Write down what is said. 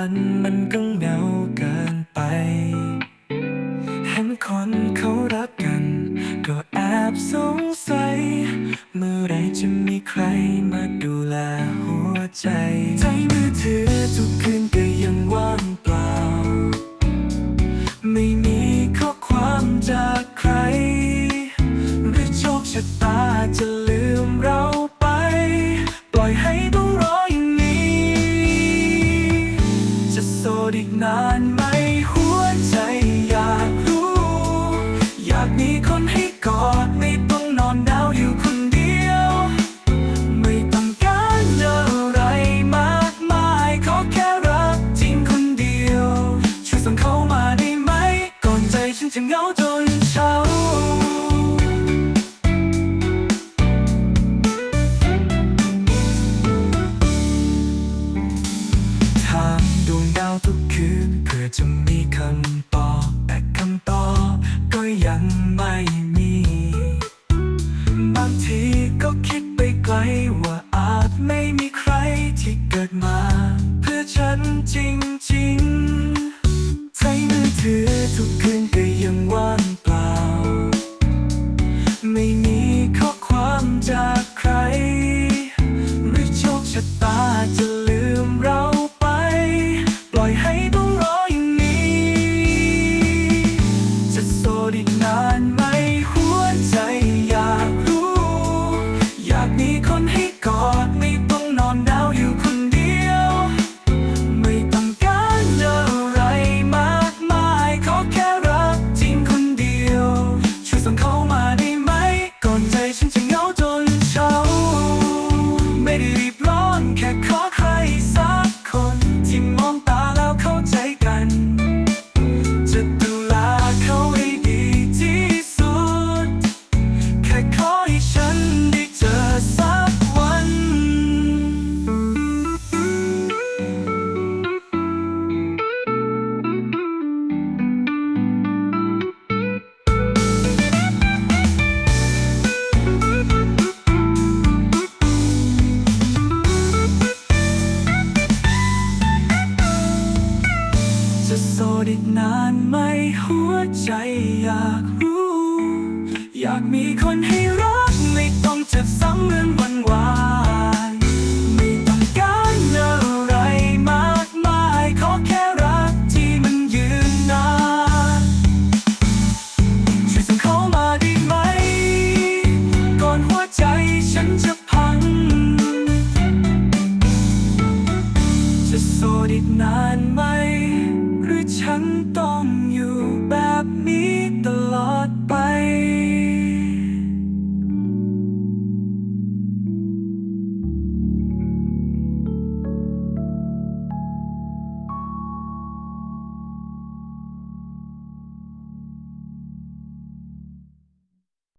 ันมันก็เหงาเกินไป เห็นคนเขารักกัน ก็แอบสงสัย เมื่อไรจะมีใครมาดูแลหัวใจ ใจมือถือทุกคืนก็ยังว่างเปล่า ไม่มีข้อความจากใคร หรือโชคชะตาจะลืมาจนเช้า ถามดวงดาวทุกคืนเพื่อจะมีคำตอบแต่คำตอบก็ยังไม่มี บางทีก็คิดไปไกลว่าอาจไม่มีใครที่เกิดมา เพื่อฉันจริง ず โสดอีกนานไหมหัวใจอยากรู้ อยากมีคนให้ ต้องอยู่แบบนี้ตลอดไป